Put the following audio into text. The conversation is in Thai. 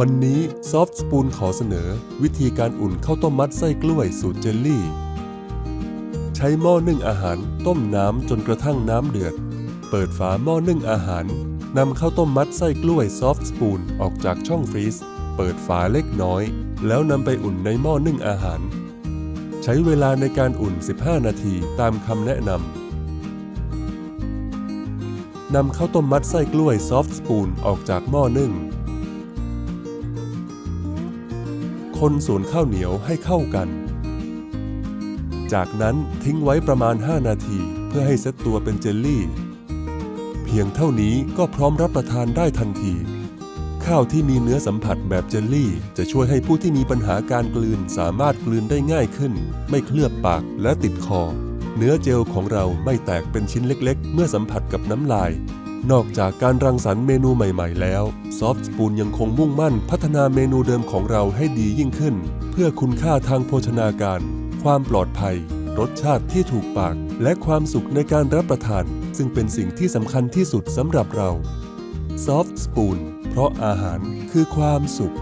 วันนี้ซอฟต์สปูนขอเสนอ วิธีการอุ่นข้าวต้มมัดไส้กล้วยสูตรเจลลี่ ใช้หม้อนึ่งอาหารต้มน้ำจนกระทั่งน้ำเดือด เปิดฝาหม้อนึ่งอาหารนำข้าวต้มมัดไส้กล้วยซอฟต์สปูนออกจากช่องฟรีซเปิดฝาเล็กน้อย แล้วนำไปอุ่นในหม้อนึ่งอาหาร ใช้เวลาในการอุ่น 15 นาทีตามคำแนะนำนำข้าวต้มมัดไส้กล้วยซอฟต์สปูนออกจากหม้อนึ่ง คนส่วนข้าวเหนียวให้เข้ากัน จากนั้นทิ้งไว้ประมาณ 5 นาทีเพื่อให้เซตตัวเป็นเจลลี่ เพียงเท่านี้ก็พร้อมรับประทานได้ทันที ข้าวที่มีเนื้อสัมผัสแบบเจลลี่ จะช่วยให้ผู้ที่มีปัญหาการกลืนสามารถกลืนได้ง่ายขึ้น ไม่เคลือบปากและติดคอ เนื้อเจลของเราไม่แตกเป็นชิ้นเล็ก ๆ เมื่อสัมผัสกับน้ำลาย นอกจากการรังสรรค์เมนูใหม่ๆ แล้วซอฟต์สปูนยังคงมุ่งมั่นพัฒนาเมนูเดิมของเราให้ดียิ่งขึ้น เพื่อคุณค่าทางโภชนาการ ความปลอดภัย รสชาติที่ถูกปาก และความสุขในการรับประทาน ซึ่งเป็นสิ่งที่สำคัญที่สุดสำหรับเราซอฟต์สปูนเพราะอาหารคือความสุข